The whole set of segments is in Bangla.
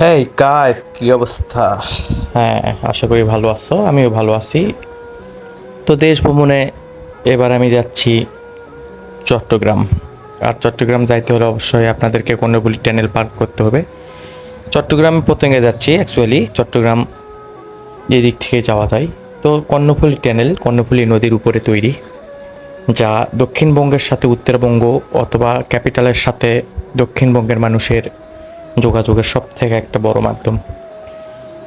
হ্যাঁ গাইস কি অবস্থা? হ্যাঁ আশা করি ভালো আছো, আমিও ভালো আছি। তো দেশ ভ্রমণে এবার আমি যাচ্ছি চট্টগ্রাম। আর চট্টগ্রাম যাইতে হলে অবশ্যই আপনাদেরকে কর্ণফুলি ট্যানেল পার করতে হবে। চট্টগ্রাম পতঙ্গে যাচ্ছি অ্যাকচুয়ালি চট্টগ্রাম এই দিক থেকে যাওয়া যায়। তো কর্ণফুলি ট্যানেল কর্ণফুলি নদীর উপরে তৈরি, যা দক্ষিণবঙ্গের সাথে উত্তরবঙ্গ অথবা ক্যাপিটালের সাথে দক্ষিণবঙ্গের মানুষের যোগাযোগের সব থেকে একটা বড় মাধ্যম।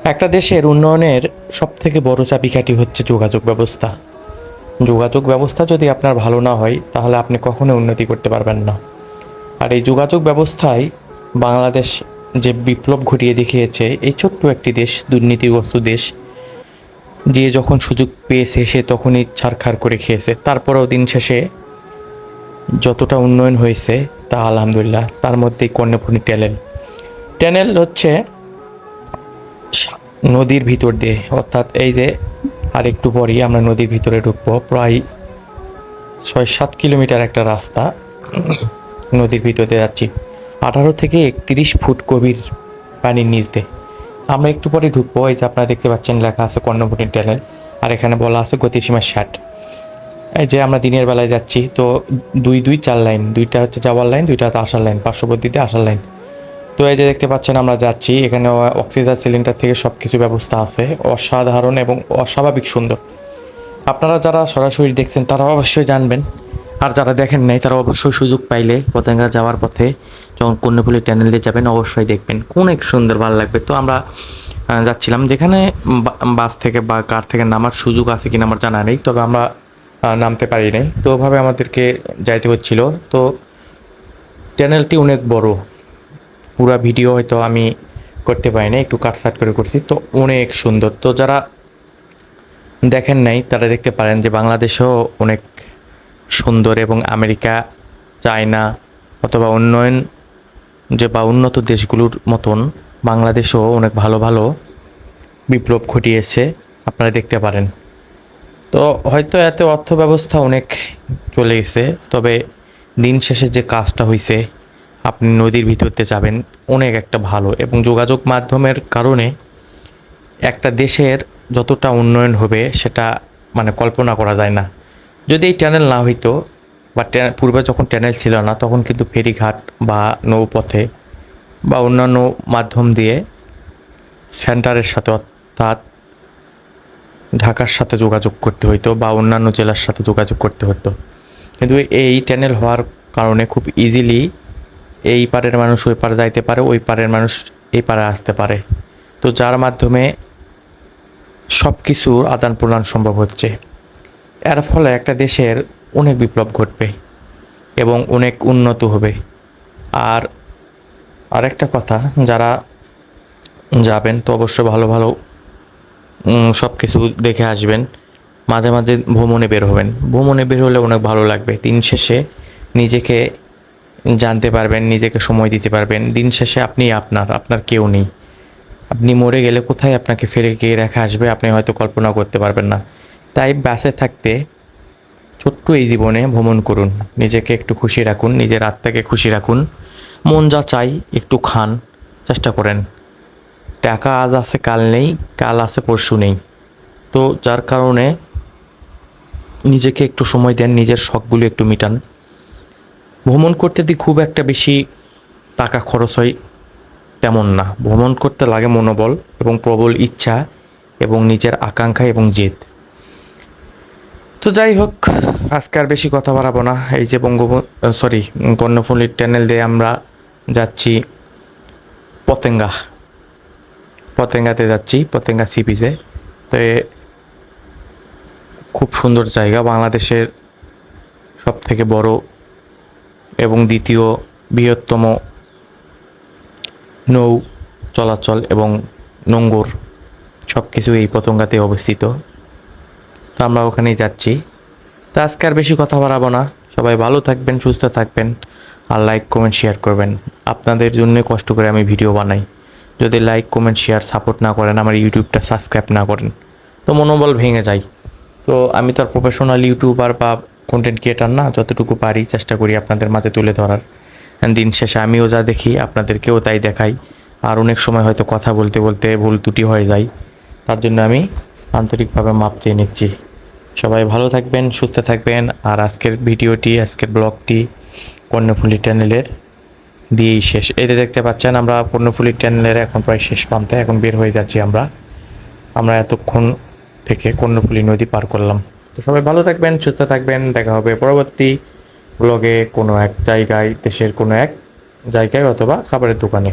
একটা দেশের উন্নয়নের সব থেকে বড় চাবিকাঠি হচ্ছে যোগাযোগ ব্যবস্থা। যোগাযোগ ব্যবস্থা যদি আপনার ভালো না হয়, তাহলে আপনি কখনো উন্নতি করতে পারবেন না। আর এই যোগাযোগ ব্যবস্থায় বাংলাদেশ যে বিপ্লব ঘটিয়ে দেখিয়েছে, এই ছোট্ট একটি দেশ, দুর্নীতিগ্রস্ত দেশ, যে যখন সুযোগ পেয়েছে, সে তখনই ছাড়খাড় করে খেয়েছে। তারপরেও দিন শেষে যতটা উন্নয়ন হয়েছে, তা আলহামদুলিল্লাহ, তার মধ্যেই কর্ণফুনি ট্যালেন্ট। ট্যানেল হচ্ছে নদীর ভিতর দিয়ে, অর্থাৎ এই যে আর একটু পরেই আমরা নদীর ভিতরে ঢুকবো। প্রায় ছয় সাত কিলোমিটার একটা রাস্তা নদীর ভিতরে যাচ্ছি। আঠারো থেকে একত্রিশ ফুট গভীর পানির নিচ দিয়ে। আমরা একটু পরে ঢুকবো, এই যে আপনারা দেখতে পাচ্ছেন লেখা আছে কর্ণফুটি ট্যানেল আর এখানে বলা আছে গতিসীমা ষাট। এই যে আমরা দিনের বেলায় যাচ্ছি, তো দুই দুই চার লাইন, দুইটা হচ্ছে যাওয়ার লাইন, দুইটা হচ্ছে আসার লাইন, পার্শ্ববর্তীতে আসার লাইন। তো এই যে দেখতে পাচ্ছেন, আমরা যাচ্ছি। এখানে অক্সিজেন সিলিন্ডার থেকে সব কিছু ব্যবস্থা আছে। অসাধারণ এবং অস্বাভাবিক সুন্দর। আপনারা যারা সরাসরি দেখছেন, তারা অবশ্যই জানবেন। আর যারা দেখেন নাই, তারা অবশ্যই সুযোগ পাইলে পতেঙ্গা যাওয়ার পথে যখন কন্যাপুলি ট্যানেলে যাবেন, অবশ্যই দেখবেন। কোন এক সুন্দর ভালো লাগবে। তো আমরা যাচ্ছিলাম। যেখানে বাস থেকে বা কার থেকে নামার সুযোগ আছে কিনা আমার জানা নেই, তবে আমরা নামতে পারি নাই। তো ওভাবে আমাদেরকে যাইতে হচ্ছিল। তো চ্যানেলটি অনেক বড়। পুরো ভিডিও হয়তো আমি করতে পারি না একটু কাটসাট করে করছি। তো অনেক সুন্দর। তো যারা দেখেন নাই, তারা দেখতে পারেন যে বাংলাদেশও অনেক সুন্দর এবং আমেরিকা, চায়না অথবা উন্নয়ন যে বা উন্নত দেশগুলোর মতন বাংলাদেশও অনেক ভালো ভালো বিপ্লব ঘটিয়েছে, আপনারা দেখতে পারেন। তো হয়তো এতে অর্থ ব্যবস্থা অনেক চলে গেছে, তবে দিন শেষে যে কাজটা হয়েছে আপনি নদীর ভিতরতে যাবেন, অনেক একটা ভালো এবং যোগাযোগ মাধ্যমের কারণে একটা দেশের যতটা উন্নয়ন হবে সেটা মানে কল্পনা করা যায় না। যদি এই ট্যানেল না হইতো বা পূর্বে যখন ট্যানেল ছিল না, তখন কিন্তু ফেরিঘাট বা নৌপথে বা অন্যান্য মাধ্যম দিয়ে সেন্টারের সাথে অর্থাৎ ঢাকার সাথে যোগাযোগ করতে হইতো বা অন্যান্য জেলার সাথে যোগাযোগ করতে হতো। কিন্তু এই ট্যানেল হওয়ার কারণে খুব ইজিলি এই পারের মানুষ ওই পারে যাইতে পারে, ওই পারের মানুষ এই পারে আসতে পারে। তো যার মাধ্যমে সব কিছুর আদান প্রদান সম্ভব হচ্ছে। এর ফলে একটা দেশের অনেক বিপ্লব ঘটবে এবং অনেক উন্নত হবে। আর আরেকটা কথা, যারা যাবেন তো অবশ্যই ভালো ভালো সব কিছু দেখে আসবেন। মাঝে মাঝে ভ্রমণে বের হবেন। ভ্রমণে বের হলে অনেক ভালো লাগবে। দিন শেষে নিজেকে জানতে পারবেন, নিজেকে সময় দিতে পারবেন। দিন শেষে আপনি আপনার আপনার কেউ নেই। আপনি মরে গেলে কোথায় আপনাকে ফেরে গিয়ে রেখে আসবে? আপনি হয়তো কল্পনা করতে পারবেন না। তাই বাসে থাকতে ছোট্ট এই জীবনে ভ্রমণ করুন। নিজেকে একটু খুশি রাখুন, নিজের আত্মাকে খুশি রাখুন। মন যা চাই, একটু খান, চেষ্টা করেন। টাকা আজ আছে, কাল নেই, কাল আছে, পরশু নেই। তো যার কারণে নিজেকে একটু সময় দেন, নিজের শখগুলো একটু মিটান। ভ্রমণ করতে দিয়ে খুব একটা বেশি টাকা খরচ হয়, তেমন না। ভ্রমণ করতে লাগে মনোবল এবং প্রবল ইচ্ছা এবং নিজের আকাঙ্ক্ষা এবং জেদ। তো যাই হোক, আজকে আর বেশি কথা বাড়াবো না। এই যে বঙ্গবন্ধু, সরি, কর্ণফুলির ট্যানেল দিয়ে আমরা যাচ্ছি পতেঙ্গা। পতেঙ্গাতে যাচ্ছি, পতেঙ্গা সি বিচে তো খুব সুন্দর জায়গা। বাংলাদেশের সব থেকে বড় এবং দ্বিতীয় বৃহত্তম নৌ চলাচল এবং নোঙ্গর সব কিছু এই পতঙ্গাতে অবস্থিত। তো আমরা ওখানেই যাচ্ছি। তো আজকে আর বেশি কথা বাড়াবো না। সবাই ভালো থাকবেন, সুস্থ থাকবেন আর লাইক, কমেন্ট, শেয়ার করবেন। আপনাদের জন্য কষ্ট করে আমি ভিডিও বানাই। যদি লাইক, কমেন্ট, শেয়ার সাপোর্ট না করেন, আমার ইউটিউবটা সাবস্ক্রাইব না করেন, তো মনোবল ভেঙে যায়। তো আমি তো আর প্রফেশনাল ইউটিউবার বা কন্টেন্ট ক্রিয়েটার না, যতটুকু পারি চেষ্টা করি আপনাদের মাঝে তুলে ধরার। দিন শেষে আমিও যা দেখি, আপনাদেরকেও তাই দেখাই। আর অনেক সময় হয়তো কথা বলতে বলতে ভুল ত্রুটি হয়ে যায়। তার জন্য আমি আন্তরিকভাবে মাপ চেয়ে নিচ্ছি। সবাই ভালো থাকবেন, সুস্থ থাকবেন। আর আজকের ভিডিওটি, আজকের ব্লগটি কর্ণফুলি চ্যানেলের দিয়েই শেষ। এতে দেখতে পাচ্ছেন, আমরা কর্ণফুলি চ্যানেলের এখন প্রায় শেষ প্রান্তে। এখন বের হয়ে যাচ্ছি আমরা। আমরা এতক্ষণ থেকে কর্ণফুলি নদী পার করলাম। তো সবাই ভালো থাকবেন, সুস্থ থাকবেন। দেখা হবে পরবর্তী ব্লগে কোনো এক জায়গায়, দেশের কোনো এক জায়গায় অথবা খাবারের দোকানে।